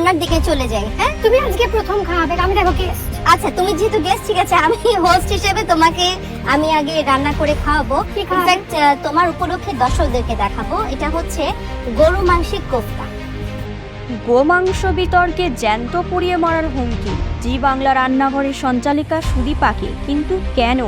রান্নার দিকে চলে যাই হ্যাঁ? তুমি আজকে প্রথম খাওয়াবে আমি দেখো গেস্ট আচ্ছা তুমি যেহেতু গেস্ট ঠিক আছে আমি হোস্ট হিসেবে তোমাকে আমি আগে রান্না করে খাওয়াবো। ইনফ্যাক্ট তোমার উপলক্ষে দর্শকদেরকে দেখাবো এটা হচ্ছে গরু মাংসের কোফতা। গোমাংস বিতর্কে জ্যান্ত পুড়িয়ে মারার হুমকি। জি বাংলা রান্নাঘরের সঞ্চালিকা সুদীপাকে কিন্তু কেন?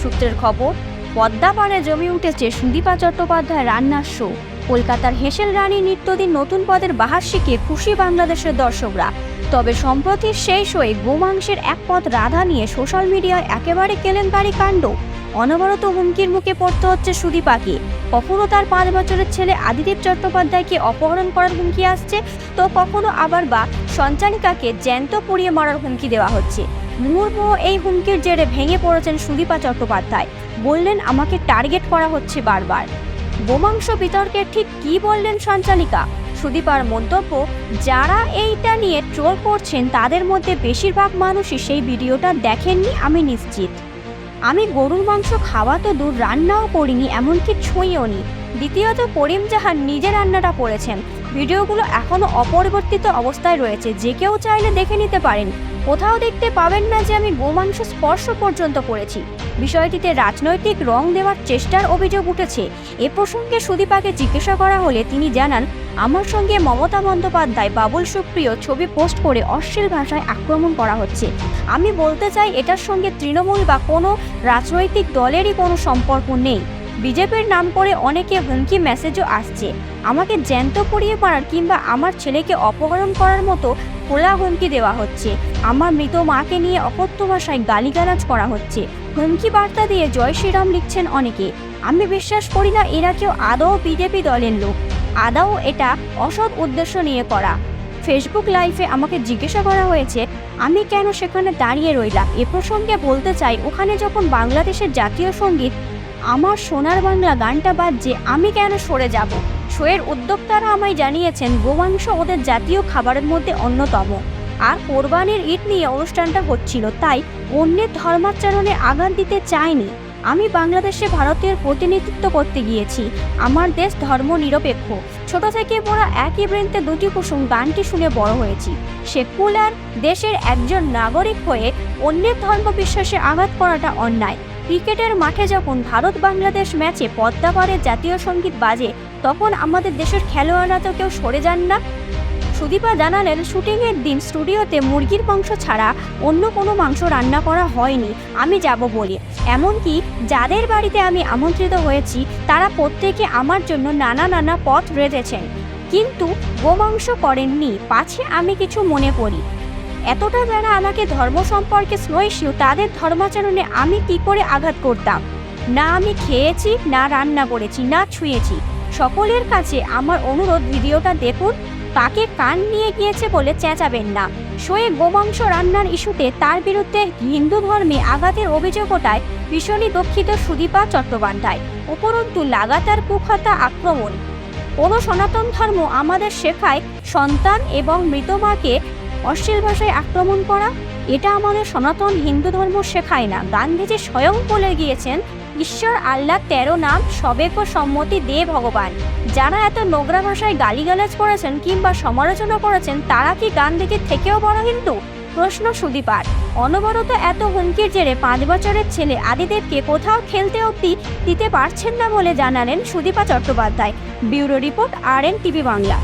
সূত্রের খবর পদ্মাপাড়ে জমি উঠেছে সুদীপা চট্টোপাধ্যায় রান্নার শো। কলকাতার হেসেল রানী নিত্যদিন নতুন পদের বাহার শিখে খুশি বাংলাদেশের দর্শকরা। তবে সম্প্রতি সেই শোয়ে গোমাংসের এক পদ রাধা নিয়ে সোশ্যাল মিডিয়ায় একেবারে কেলেঙ্কারি কাণ্ড। অনবরত হুমকির মুখে পড়তে হচ্ছে সুদীপাকে কখনো তার পাঁচ বছরের ছেলে আদিদেব চট্টোপাধ্যায়কে অপহরণ করার হুমকি আসছে, তো কখনো আবার বা সঞ্চালিকাকে জ্যান্ত পুড়িয়ে মারার হুমকি দেওয়া হচ্ছে। মুহুর্মুহ এই হুমকির জেরে ভেঙে পড়েছেন সুদীপা চট্টোপাধ্যায়। বললেন, আমাকে টার্গেট করা হচ্ছে বারবার। গোমাংস বিতর্কে ঠিক কি বললেন সঞ্চালিকা? সুদীপার মন্তব্য, যারা এইটা নিয়ে ট্রোল করছেন, তাদের মধ্যে বেশিরভাগ মানুষই সেই ভিডিওটা দেখেননি, আমি নিশ্চিত। আমি গরুর মাংস খাওয়া তো দূর, রান্নাও করিনি, এমনকি ছুঁয়েও নি। দ্বিতীয়ত করিম জাহান নিজে রান্নাটা করেছেন। ভিডিওগুলো এখনও অপরিবর্তিত অবস্থায় রয়েছে। যে কেউ চাইলে দেখে নিতে পারেন। কোথাও দেখতে পাবেন না যে আমি গোমাংস স্পর্শ পর্যন্ত করেছি। বিষয়টিতে রাজনৈতিক রং দেওয়ার চেষ্টার অভিযোগ উঠেছে। এ প্রসঙ্গে সুদীপাকে জিজ্ঞাসা করা হলে তিনি জানান, আমার সঙ্গে মমতা বন্দ্যোপাধ্যায় বাবুল সুপ্রিয় ছবি পোস্ট করে অশ্লীল ভাষায় আক্রমণ করা হচ্ছে। আমি বলতে চাই, এটার সঙ্গে তৃণমূল বা কোনো রাজনৈতিক দলেরই কোনো সম্পর্ক নেই। বিজেপির নাম করে অনেকে হুমকি মেসেজও আসছে। আমাকে জ্যান্ত পড়িয়ে মারার কিংবা আমার ছেলেকে অপহরণ করার মতো খোলা হুমকি দেওয়া হচ্ছে। আমার মৃত মাকে নিয়ে অকথ্য ভাষায় গালিগালাজ করা হচ্ছে। হুমকি বার্তা দিয়ে জয় শ্রীরাম লিখছেন অনেকে। আমি বিশ্বাস করি না এরা কেউ আদৌ বিজেপি দলের লোক। আদাও এটা অসৎ উদ্দেশ্য নিয়ে করা। ফেসবুক লাইভে আমাকে জিজ্ঞাসা করা হয়েছে, আমি কেন সেখানে দাঁড়িয়ে রইলাম? এ প্রসঙ্গে বলতে চাই, ওখানে যখন বাংলাদেশের জাতীয় সংগীত আমার সোনার বাংলা গানটা বাজছে আমি কেন সরে যাব? শোয়ের উদ্যোক্তারা আমায় জানিয়েছেন, গোমাংস ওদের জাতীয় খাবারের মধ্যে অন্যতম। আর কোরবানির ঈদ নিয়ে অনুষ্ঠানটা হচ্ছিল, তাই অন্যের ধর্মাচরণে আঘাত দিতে চাইনি। আমি বাংলাদেশে ভারতের প্রতিনিধিত্ব করতে গিয়েছি, আমার দেশ ধর্ম নিরপেক্ষ। ছোট থেকে পড়া একই বৃন্তে দুটি কুসুম গানটি শুনে বড় হয়েছি। সেকুলার দেশের একজন নাগরিক হয়ে অন্যের ধর্ম বিশ্বাসে আঘাত করাটা অন্যায়। ক্রিকেটের মাঠে যখন ভারত বাংলাদেশ ম্যাচে পদ্মাপাড়ে জাতীয় সংগীত বাজে, তখন আমাদের দেশের খেলোয়াড়রা তো কেউ সরে যান না। সুদীপা জানালেন, শুটিংয়ের দিন স্টুডিওতে মুরগির মাংস ছাড়া অন্য কোনো মাংস রান্না করা হয়নি, আমি যাব বলে। এমনকি যাদের বাড়িতে আমি আমন্ত্রিত হয়েছি, তারা প্রত্যেকে আমার জন্য নানা নানা পথ রেঁধেছেন কিন্তু গোমাংস করেননি, পাছে আমি কিছু মনে করি। এতটা যারা আমাকে ধর্ম সম্পর্কে স্নয়সীয় তাদের ধর্মাচরণে আমি কি করে আঘাত করতাম? না আমি খেয়েছি, না রান্না করেছি, না ছুঁয়েছি। সকলের কাছে আমার অনুরোধ, ভিডিওটা দেখুন। কাকে কান নিয়ে গিয়েছে বলে চেঁচাবেন না। শোয়ে গোমাংস রান্নার ইস্যুতে তার বিরুদ্ধে হিন্দু ধর্মে আঘাতের অভিযোগ ওঠায় ভীষণই দুঃখিত সুদীপা চট্টোপাধ্যায়। উপরন্তু লাগাতার কুখ্যাতা আক্রমণ। কোনো সনাতন ধর্ম আমাদের শেখায় সন্তান এবং মৃত মাকে অশ্লীল ভাষায় আক্রমণ করা? এটা আমাদের সনাতন হিন্দু ধর্ম শেখায় না। গান্ধীজি স্বয়ং বলে গিয়েছেন, ঈশ্বর আল্লাহ তেরো নাম, সবেক সম্মতি দে ভগবান। যারা এত নোংরা ভাষায় গালিগালাজ করেছেন কিংবা সমালোচনা করেছেন, তারা কি গান্ধীজির থেকেও বড় হিন্দু? প্রশ্ন সুদীপার। অনবরত এত হুমকির জেরে পাঁচ বছরের ছেলে আদিদেবকে কোথাও খেলতে অব্দি দিতে পারছেন না বলে জানালেন Sudipa Chattopadhyay. Bureau report R N TV Bangla.